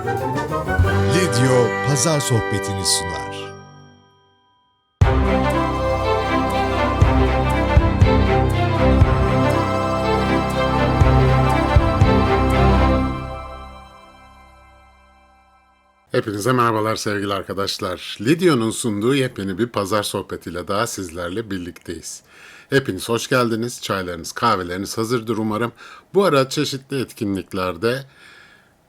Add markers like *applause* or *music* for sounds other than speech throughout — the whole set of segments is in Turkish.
Lidyo Pazar Sohbetini sunar. Hepinize merhabalar sevgili arkadaşlar. Lidyo'nun sunduğu yepyeni bir pazar sohbetiyle daha sizlerle birlikteyiz. Hepiniz hoş geldiniz. Çaylarınız, kahveleriniz hazırdır umarım. Bu ara çeşitli etkinliklerde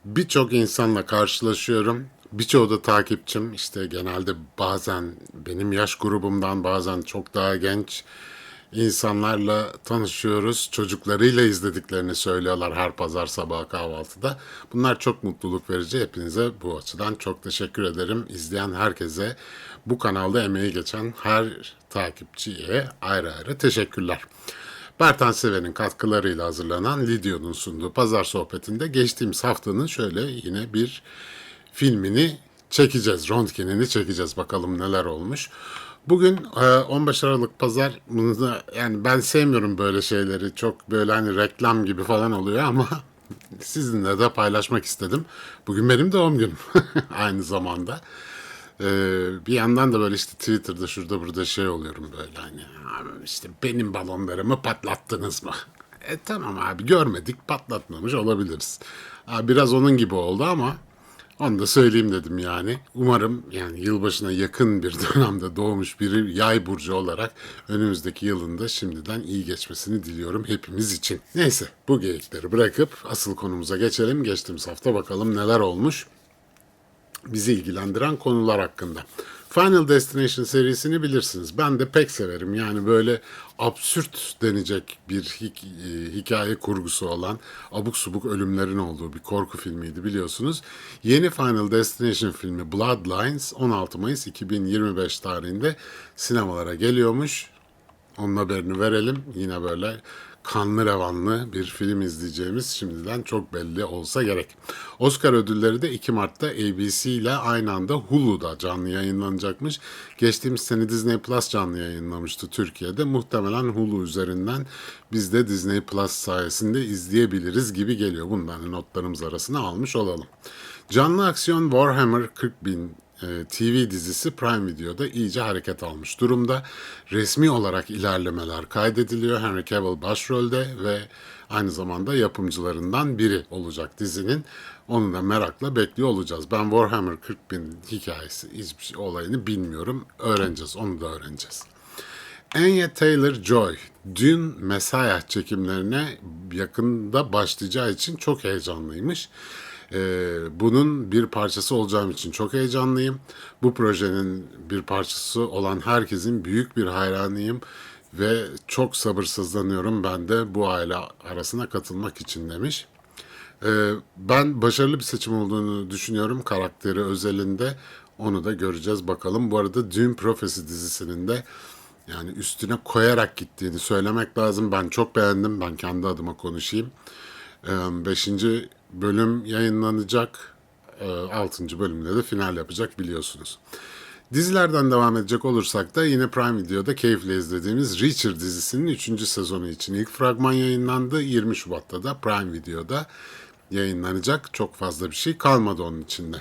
birçok insanla karşılaşıyorum. Birçoğu da takipçim. İşte genelde bazen benim yaş grubumdan bazen çok daha genç insanlarla tanışıyoruz. Çocuklarıyla izlediklerini söylüyorlar her pazar sabahı kahvaltıda. Bunlar çok mutluluk verici. Hepinize bu açıdan çok teşekkür ederim. İzleyen herkese bu kanalda emeği geçen her takipçiye ayrı ayrı teşekkürler. Bertan Seven'in katkılarıyla hazırlanan Lidyo'nun sunduğu pazar sohbetinde geçtiğimiz haftanın şöyle yine bir filmini çekeceğiz. Röntgenini çekeceğiz. Bakalım neler olmuş. Bugün e, 15 Aralık pazar yani ben sevmiyorum böyle şeyleri. Çok böyle hani reklam gibi falan oluyor ama *laughs* sizinle de paylaşmak istedim. Bugün benim doğum günüm *laughs* aynı zamanda. Ee, bir yandan da böyle işte Twitter'da şurada burada şey oluyorum böyle hani "Abi işte benim balonlarımı patlattınız mı? *laughs* E tamam abi görmedik patlatmamış olabiliriz. Abi, biraz onun gibi oldu ama onu da söyleyeyim dedim yani. Umarım yani yılbaşına yakın bir *laughs* dönemde doğmuş biri yay burcu olarak önümüzdeki yılında şimdiden iyi geçmesini diliyorum hepimiz için. Neyse bu geyikleri bırakıp asıl konumuza geçelim. Geçtiğimiz hafta bakalım neler olmuş bizi ilgilendiren konular hakkında. Final Destination serisini bilirsiniz. Ben de pek severim. Yani böyle absürt denecek bir hik- e, hikaye kurgusu olan abuk subuk ölümlerin olduğu bir korku filmiydi biliyorsunuz. Yeni Final Destination filmi Bloodlines 16 Mayıs 2025 tarihinde sinemalara geliyormuş. Onun haberini verelim. Yine böyle kanlı revanlı bir film izleyeceğimiz şimdiden çok belli olsa gerek. Oscar ödülleri de 2 Mart'ta ABC ile aynı anda Hulu'da canlı yayınlanacakmış. Geçtiğimiz sene Disney Plus canlı yayınlamıştı Türkiye'de. Muhtemelen Hulu üzerinden biz de Disney Plus sayesinde izleyebiliriz gibi geliyor. Bundan da notlarımız arasına almış olalım. Canlı aksiyon Warhammer 40 bin TV dizisi Prime Video'da iyice hareket almış durumda. Resmi olarak ilerlemeler kaydediliyor. Henry Cavill başrolde ve aynı zamanda yapımcılarından biri olacak dizinin. Onu da merakla bekliyor olacağız. Ben Warhammer 40 bin hikayesi hiçbir şey, olayını bilmiyorum. Öğreneceğiz, onu da öğreneceğiz. Anya Taylor-Joy dün Messiah çekimlerine yakında başlayacağı için çok heyecanlıymış. Ee, bunun bir parçası olacağım için çok heyecanlıyım. Bu projenin bir parçası olan herkesin büyük bir hayranıyım ve çok sabırsızlanıyorum ben de bu aile arasına katılmak için demiş. Ee, ben başarılı bir seçim olduğunu düşünüyorum karakteri özelinde. Onu da göreceğiz bakalım. Bu arada Dune Prophecy dizisinin de yani üstüne koyarak gittiğini söylemek lazım. Ben çok beğendim. Ben kendi adıma konuşayım. Ee, beşinci bölüm yayınlanacak. Ee, altıncı bölümde de final yapacak biliyorsunuz. Dizilerden devam edecek olursak da yine Prime Video'da keyifle izlediğimiz Reacher dizisinin 3. sezonu için ilk fragman yayınlandı. 20 Şubat'ta da Prime Video'da yayınlanacak. Çok fazla bir şey kalmadı onun içinde.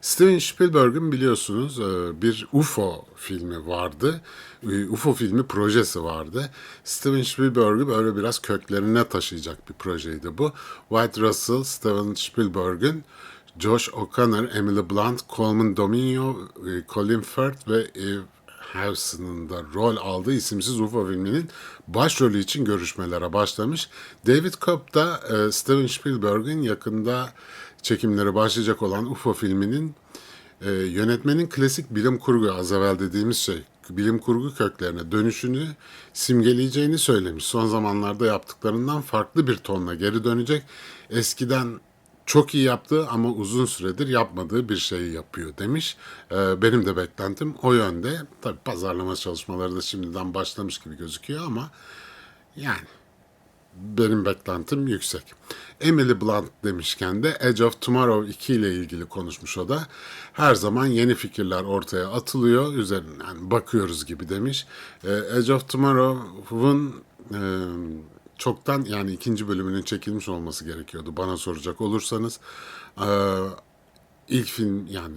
Steven Spielberg'in biliyorsunuz e, bir UFO filmi vardı. E, UFO filmi projesi vardı. Steven Spielberg'ü böyle biraz köklerine taşıyacak bir projeydi bu. White Russell, Steven Spielberg'in Josh O'Connor, Emily Blunt, Coleman Dominio, e, Colin Firth ve Eve Hewson'ın da rol aldığı isimsiz UFO filminin başrolü için görüşmelere başlamış. David Cobb da Steven Spielberg'in yakında çekimleri başlayacak olan UFO filminin e, yönetmenin klasik bilim kurgu az evvel dediğimiz şey bilim kurgu köklerine dönüşünü simgeleyeceğini söylemiş. Son zamanlarda yaptıklarından farklı bir tonla geri dönecek. Eskiden çok iyi yaptığı ama uzun süredir yapmadığı bir şeyi yapıyor demiş. Ee, benim de beklentim o yönde. Tabii pazarlama çalışmaları da şimdiden başlamış gibi gözüküyor ama yani benim beklentim yüksek. Emily Blunt demişken de Edge of Tomorrow 2 ile ilgili konuşmuş o da. Her zaman yeni fikirler ortaya atılıyor. Üzerinden bakıyoruz gibi demiş. Ee, Edge of Tomorrow'un e, çoktan yani ikinci bölümünün çekilmiş olması gerekiyordu bana soracak olursanız. Ee, ilk film yani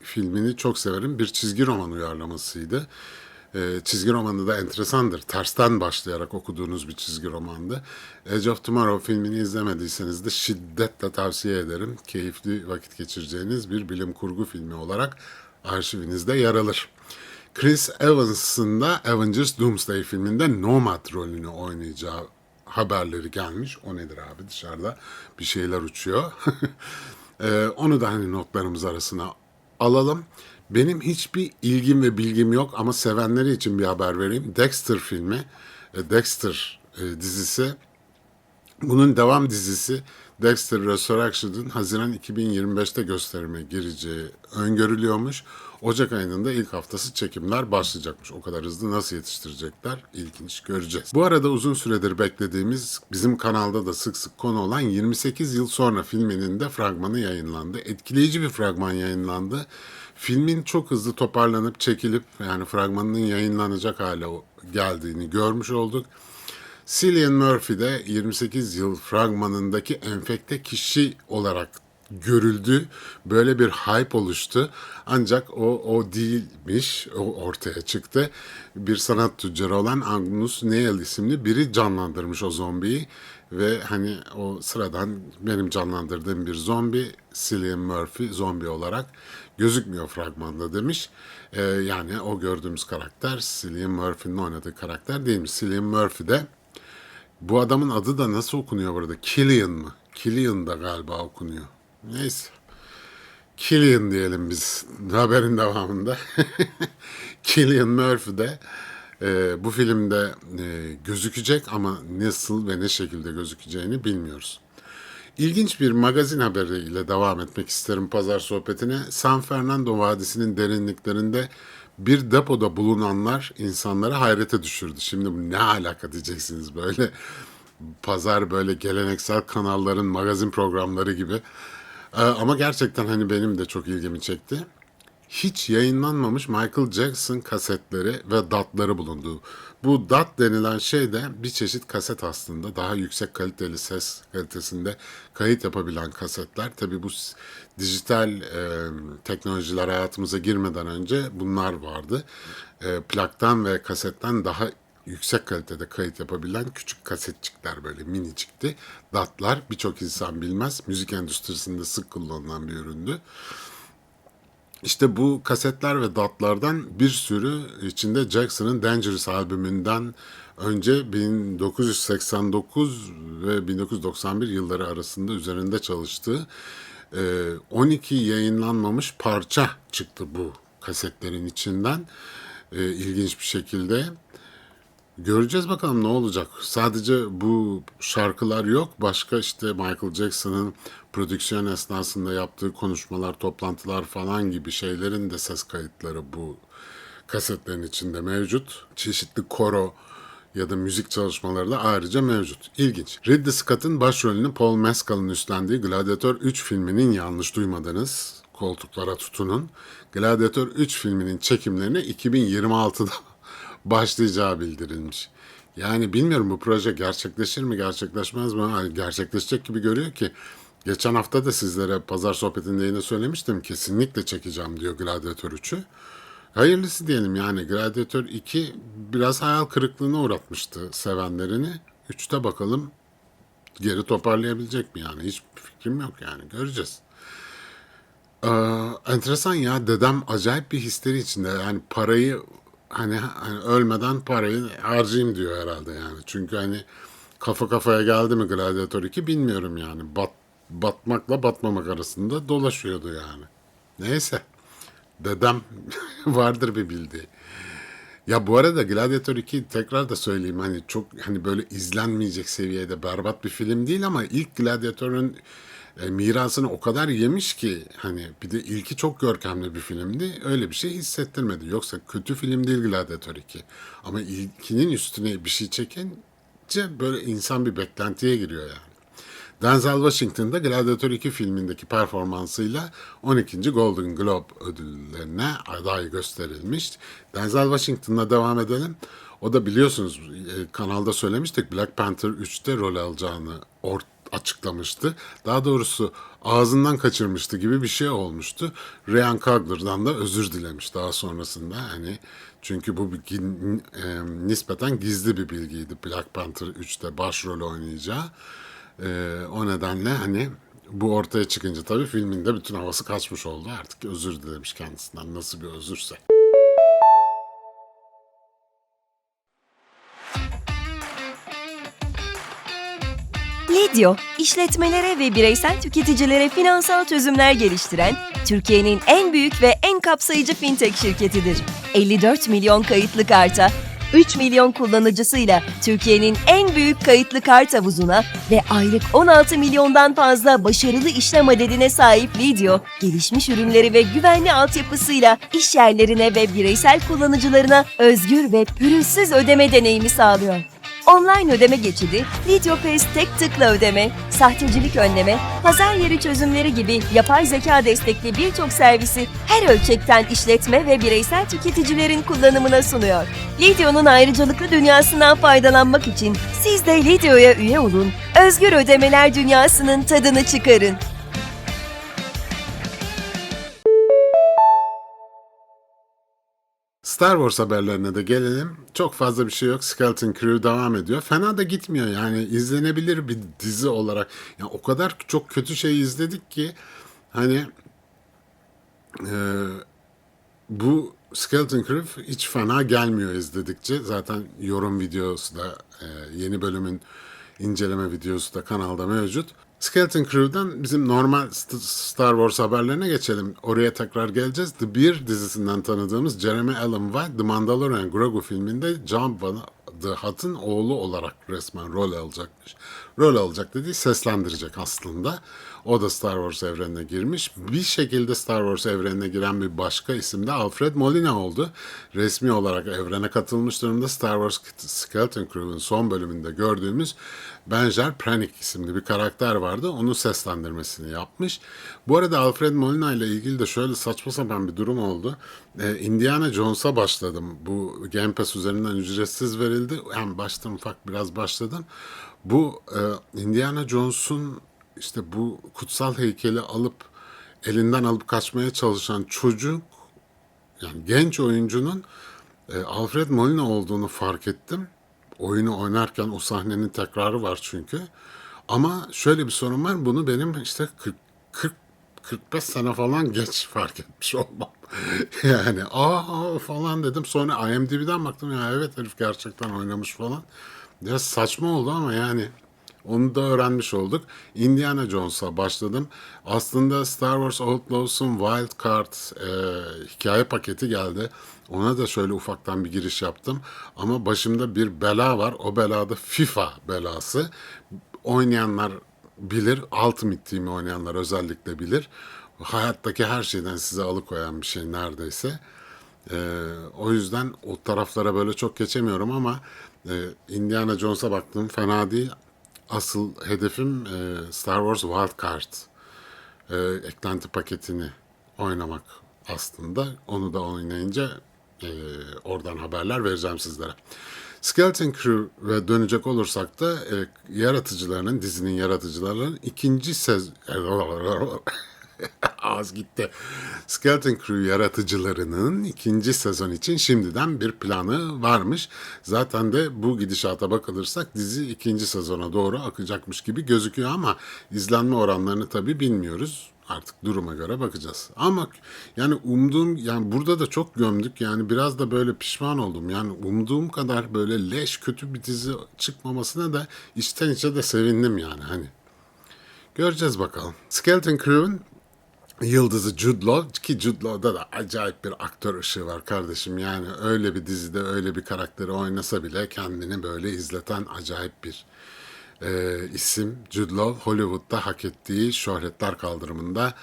filmini çok severim. Bir çizgi roman uyarlamasıydı. Ee, çizgi romanı da enteresandır. Tersten başlayarak okuduğunuz bir çizgi romandı. Edge of Tomorrow filmini izlemediyseniz de şiddetle tavsiye ederim. Keyifli vakit geçireceğiniz bir bilim kurgu filmi olarak arşivinizde yer alır. Chris Evans'ın da Avengers Doomsday filminde Nomad rolünü oynayacağı haberleri gelmiş. O nedir abi dışarıda bir şeyler uçuyor. *laughs* Ee, onu da hani notlarımız arasına alalım. Benim hiçbir ilgim ve bilgim yok ama sevenleri için bir haber vereyim. Dexter filmi, e, Dexter e, dizisi bunun devam dizisi Dexter Resurrection'ın Haziran 2025'te gösterime gireceği öngörülüyormuş. Ocak ayının da ilk haftası çekimler başlayacakmış. O kadar hızlı nasıl yetiştirecekler ilginç göreceğiz. Bu arada uzun süredir beklediğimiz bizim kanalda da sık sık konu olan 28 yıl sonra filminin de fragmanı yayınlandı. Etkileyici bir fragman yayınlandı. Filmin çok hızlı toparlanıp çekilip yani fragmanının yayınlanacak hale geldiğini görmüş olduk. Cillian Murphy de 28 yıl fragmanındaki enfekte kişi olarak görüldü. Böyle bir hype oluştu. Ancak o o değilmiş. O ortaya çıktı. Bir sanat tüccarı olan Agnus Neil isimli biri canlandırmış o zombiyi ve hani o sıradan benim canlandırdığım bir zombi Cillian Murphy zombi olarak gözükmüyor fragmanda demiş. Ee, yani o gördüğümüz karakter Cillian Murphy'nin oynadığı karakter değilmiş. Cillian Murphy de bu adamın adı da nasıl okunuyor burada? Killian mı? Killian da galiba okunuyor. Neyse. Killian diyelim biz haberin devamında. *laughs* Killian Murphy de e, bu filmde e, gözükecek ama nasıl ve ne şekilde gözükeceğini bilmiyoruz. İlginç bir magazin haberiyle devam etmek isterim pazar sohbetine. San Fernando Vadisi'nin derinliklerinde bir depoda bulunanlar insanları hayrete düşürdü. Şimdi bu ne alaka diyeceksiniz böyle pazar böyle geleneksel kanalların magazin programları gibi. Ee, ama gerçekten hani benim de çok ilgimi çekti. Hiç yayınlanmamış Michael Jackson kasetleri ve datları bulundu. Bu dat denilen şey de bir çeşit kaset aslında. Daha yüksek kaliteli ses kalitesinde kayıt yapabilen kasetler. Tabi bu dijital e, teknolojiler hayatımıza girmeden önce bunlar vardı. E, plaktan ve kasetten daha yüksek kalitede kayıt yapabilen küçük kasetçikler böyle minicikti. Datlar birçok insan bilmez. Müzik endüstrisinde sık kullanılan bir üründü. İşte bu kasetler ve datlardan bir sürü içinde Jackson'ın Dangerous albümünden önce 1989 ve 1991 yılları arasında üzerinde çalıştığı e, 12 yayınlanmamış parça çıktı bu kasetlerin içinden. E, ilginç bir şekilde. Göreceğiz bakalım ne olacak. Sadece bu şarkılar yok. Başka işte Michael Jackson'ın prodüksiyon esnasında yaptığı konuşmalar, toplantılar falan gibi şeylerin de ses kayıtları bu kasetlerin içinde mevcut. Çeşitli koro ya da müzik çalışmaları da ayrıca mevcut. İlginç. Ridley Scott'ın başrolünü Paul Mescal'ın üstlendiği Gladiator 3 filminin yanlış duymadınız. Koltuklara tutunun. Gladiator 3 filminin çekimlerine 2026'da başlayacağı bildirilmiş. Yani bilmiyorum bu proje gerçekleşir mi gerçekleşmez mi? Hani gerçekleşecek gibi görüyor ki. Geçen hafta da sizlere pazar sohbetinde yine söylemiştim. Kesinlikle çekeceğim diyor Gladiator 3'ü. Hayırlısı diyelim yani Gladiator 2 biraz hayal kırıklığına uğratmıştı sevenlerini. 3'te bakalım geri toparlayabilecek mi yani hiç fikrim yok yani göreceğiz. Ee, enteresan ya dedem acayip bir histeri içinde yani parayı hani, hani ölmeden parayı harcayayım diyor herhalde yani. Çünkü hani kafa kafaya geldi mi Gladiator 2 bilmiyorum yani. Bat, batmakla batmamak arasında dolaşıyordu yani. Neyse dedem *laughs* vardır bir bildiği. Ya bu arada Gladiator 2 tekrar da söyleyeyim hani çok hani böyle izlenmeyecek seviyede berbat bir film değil ama ilk Gladiator'un e, mirasını o kadar yemiş ki hani bir de ilki çok görkemli bir filmdi. Öyle bir şey hissettirmedi. Yoksa kötü film değil Gladiator 2. Ama ilkinin üstüne bir şey çekince böyle insan bir beklentiye giriyor yani. Denzel Washington da Gladiator 2 filmindeki performansıyla 12. Golden Globe ödüllerine aday gösterilmiş. Denzel Washington'la devam edelim. O da biliyorsunuz e, kanalda söylemiştik Black Panther 3'te rol alacağını or- açıklamıştı. Daha doğrusu ağzından kaçırmıştı gibi bir şey olmuştu. Ryan Coogler'dan da özür dilemiş daha sonrasında. Hani çünkü bu bir gin- e, nispeten gizli bir bilgiydi Black Panther 3'te başrol oynayacağı. E, o nedenle hani bu ortaya çıkınca tabii filmin de bütün havası kaçmış oldu. Artık özür dilemiş kendisinden nasıl bir özürse. Lidyo, işletmelere ve bireysel tüketicilere finansal çözümler geliştiren Türkiye'nin en büyük ve en kapsayıcı fintech şirketidir. 54 milyon kayıtlı karta, 3 milyon kullanıcısıyla Türkiye'nin en büyük kayıtlı kart havuzuna ve aylık 16 milyondan fazla başarılı işlem adedine sahip Lidyo, gelişmiş ürünleri ve güvenli altyapısıyla iş yerlerine ve bireysel kullanıcılarına özgür ve pürüzsüz ödeme deneyimi sağlıyor. Online ödeme geçidi, VideoPass tek tıkla ödeme, sahtecilik önleme, pazar yeri çözümleri gibi yapay zeka destekli birçok servisi her ölçekten işletme ve bireysel tüketicilerin kullanımına sunuyor. Lidyo'nun ayrıcalıklı dünyasından faydalanmak için siz de Lidyo'ya üye olun, özgür ödemeler dünyasının tadını çıkarın. Star Wars haberlerine de gelelim. Çok fazla bir şey yok. Skeleton Crew devam ediyor. Fena da gitmiyor yani izlenebilir bir dizi olarak. Yani o kadar çok kötü şey izledik ki hani e, bu Skeleton Crew hiç fena gelmiyor izledikçe. Zaten yorum videosu da e, yeni bölümün inceleme videosu da kanalda mevcut. Skeleton Crew'dan bizim normal St- Star Wars haberlerine geçelim. Oraya tekrar geleceğiz. The Bear dizisinden tanıdığımız Jeremy Allen White, The Mandalorian Grogu filminde Jabba the Hutt'ın oğlu olarak resmen rol alacakmış. Rol alacak dediği seslendirecek aslında. O da Star Wars evrenine girmiş. Bir şekilde Star Wars evrenine giren bir başka isim de Alfred Molina oldu. Resmi olarak evrene katılmış durumda Star Wars Skeleton Crew'un son bölümünde gördüğümüz Benjer Pranik isimli bir karakter vardı. Onun seslendirmesini yapmış. Bu arada Alfred Molina ile ilgili de şöyle saçma sapan bir durum oldu. Ee, Indiana Jones'a başladım. Bu Game Pass üzerinden ücretsiz verildi. Yani baştan ufak biraz başladım. Bu e, Indiana Jones'un işte bu kutsal heykeli alıp elinden alıp kaçmaya çalışan çocuk yani genç oyuncunun e, Alfred Molina olduğunu fark ettim. Oyunu oynarken o sahnenin tekrarı var çünkü. Ama şöyle bir sorun var. Bunu benim işte 40 40 45 sene falan geç fark etmiş *laughs* olmam. yani aa falan dedim. Sonra IMDb'den baktım ya evet herif gerçekten oynamış falan. Biraz saçma oldu ama yani onu da öğrenmiş olduk. Indiana Jones'a başladım. Aslında Star Wars Outlaws'un Wild Card e, hikaye paketi geldi. Ona da şöyle ufaktan bir giriş yaptım. Ama başımda bir bela var. O belada FIFA belası. Oynayanlar bilir. Ultimate Team'i oynayanlar özellikle bilir. Hayattaki her şeyden sizi alıkoyan bir şey neredeyse. Ee, o yüzden o taraflara böyle çok geçemiyorum ama e, Indiana Jones'a baktım fena değil. Asıl hedefim e, Star Wars Wild Card e, eklenti paketini oynamak aslında. Onu da oynayınca e, oradan haberler vereceğim sizlere. Skeleton Crew ve dönecek olursak da e, yaratıcılarının, dizinin yaratıcılarının ikinci sez... *laughs* *laughs* Ağız gitti. Skeleton Crew yaratıcılarının ikinci sezon için şimdiden bir planı varmış. Zaten de bu gidişata bakılırsak dizi ikinci sezona doğru akacakmış gibi gözüküyor ama izlenme oranlarını tabii bilmiyoruz. Artık duruma göre bakacağız. Ama yani umduğum yani burada da çok gömdük yani biraz da böyle pişman oldum. Yani umduğum kadar böyle leş kötü bir dizi çıkmamasına da içten içe de sevindim yani hani. Göreceğiz bakalım. Skeleton Crew'un yıldızı Jude Law ki Jude Law'da da acayip bir aktör ışığı var kardeşim. Yani öyle bir dizide öyle bir karakteri oynasa bile kendini böyle izleten acayip bir e, isim. Jude Law Hollywood'da hak ettiği şöhretler kaldırımında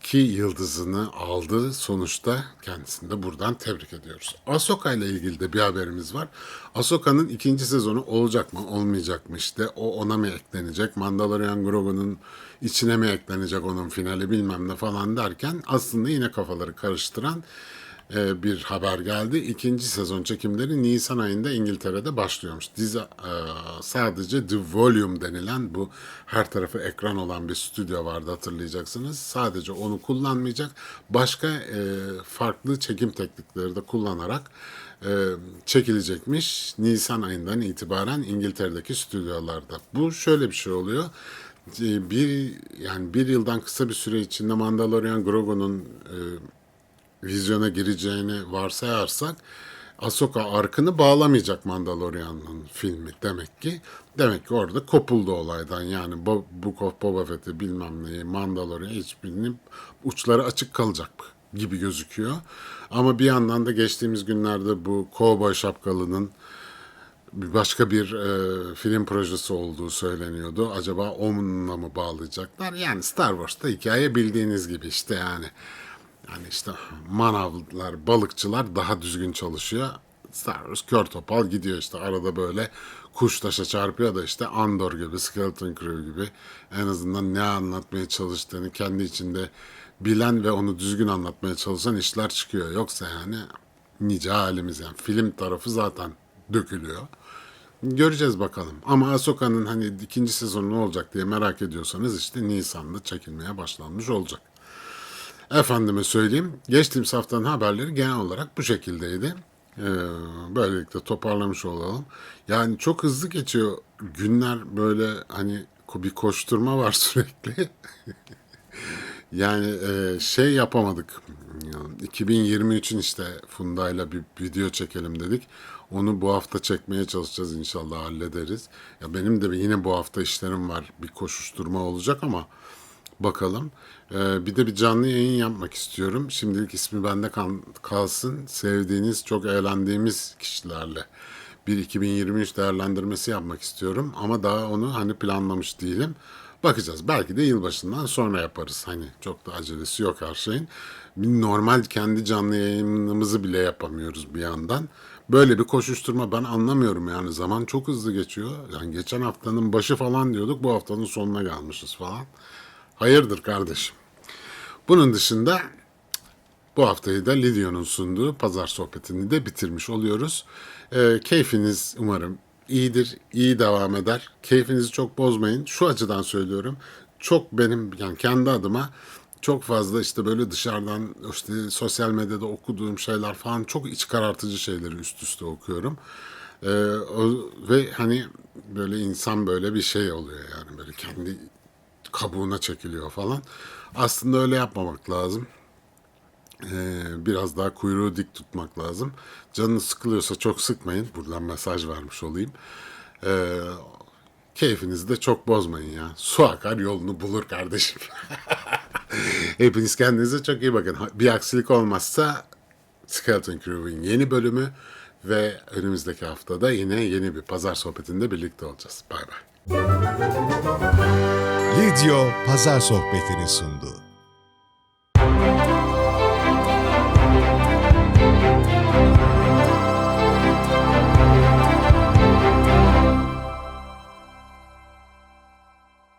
ki yıldızını aldı. Sonuçta kendisini de buradan tebrik ediyoruz. Ahsoka ile ilgili de bir haberimiz var. Ahsoka'nın ikinci sezonu olacak mı olmayacak mı işte o ona mı eklenecek Mandalorian Grogu'nun içine mi eklenecek onun finali bilmem ne falan derken aslında yine kafaları karıştıran e, bir haber geldi. İkinci sezon çekimleri Nisan ayında İngiltere'de başlıyormuş. Dizi e, sadece The Volume denilen bu her tarafı ekran olan bir stüdyo vardı hatırlayacaksınız. Sadece onu kullanmayacak. Başka e, farklı çekim teknikleri de kullanarak çekilecekmiş Nisan ayından itibaren İngiltere'deki stüdyolarda. Bu şöyle bir şey oluyor. Bir yani bir yıldan kısa bir süre içinde Mandalorian Grogu'nun e, vizyona gireceğini varsayarsak Ahsoka arkını bağlamayacak Mandalorian'ın filmi demek ki. Demek ki orada kopuldu olaydan yani Bo- Book of Boba Fett'i bilmem neyi Mandalorian hiçbirinin uçları açık kalacak gibi gözüküyor. Ama bir yandan da geçtiğimiz günlerde bu Cowboy Şapkalı'nın başka bir e, film projesi olduğu söyleniyordu. Acaba onunla mı bağlayacaklar? Yani Star Wars'ta hikaye bildiğiniz gibi işte yani. Yani işte manavlar, balıkçılar daha düzgün çalışıyor. Star Wars kör topal gidiyor işte arada böyle kuş taşa çarpıyor da işte Andor gibi, Skeleton Crew gibi en azından ne anlatmaya çalıştığını kendi içinde bilen ve onu düzgün anlatmaya çalışan işler çıkıyor. Yoksa yani nice halimiz yani film tarafı zaten dökülüyor. Göreceğiz bakalım. Ama Ahsoka'nın hani ikinci sezonu ne olacak diye merak ediyorsanız işte Nisan'da çekilmeye başlanmış olacak. Efendime söyleyeyim, geçtiğimiz haftanın haberleri genel olarak bu şekildeydi. Ee, böylelikle toparlamış olalım. Yani çok hızlı geçiyor günler böyle hani bir koşturma var *laughs* sürekli. yani e, şey yapamadık. Yani 2023'ün işte Funda'yla bir video çekelim dedik. Onu bu hafta çekmeye çalışacağız inşallah hallederiz. Ya benim de yine bu hafta işlerim var. Bir koşuşturma olacak ama Bakalım. Ee, bir de bir canlı yayın yapmak istiyorum. Şimdilik ismi bende kal- kalsın. Sevdiğiniz, çok eğlendiğimiz kişilerle bir 2023 değerlendirmesi yapmak istiyorum. Ama daha onu hani planlamış değilim. Bakacağız. Belki de yılbaşından sonra yaparız. Hani çok da acelesi yok her şeyin. Bir normal kendi canlı yayınımızı bile yapamıyoruz bir yandan. Böyle bir koşuşturma ben anlamıyorum yani zaman çok hızlı geçiyor. Yani geçen haftanın başı falan diyorduk bu haftanın sonuna gelmişiz falan. Hayırdır kardeşim. Bunun dışında bu haftayı da Lidyo'nun sunduğu pazar sohbetini de bitirmiş oluyoruz. Ee, keyfiniz umarım iyidir, iyi devam eder. Keyfinizi çok bozmayın. Şu açıdan söylüyorum. Çok benim yani kendi adıma çok fazla işte böyle dışarıdan işte sosyal medyada okuduğum şeyler falan çok iç karartıcı şeyleri üst üste okuyorum. Ee, o, ve hani böyle insan böyle bir şey oluyor yani böyle kendi kabuğuna çekiliyor falan. Aslında öyle yapmamak lazım. Ee, biraz daha kuyruğu dik tutmak lazım. Canınız sıkılıyorsa çok sıkmayın. Buradan mesaj vermiş olayım. Ee, keyfinizi de çok bozmayın ya. Su akar yolunu bulur kardeşim. *laughs* Hepiniz kendinize çok iyi bakın. Bir aksilik olmazsa Skeleton Crew'in yeni bölümü ve önümüzdeki haftada yine yeni bir pazar sohbetinde birlikte olacağız. Bay bay. Lidyo Pazar Sohbeti'ni sundu.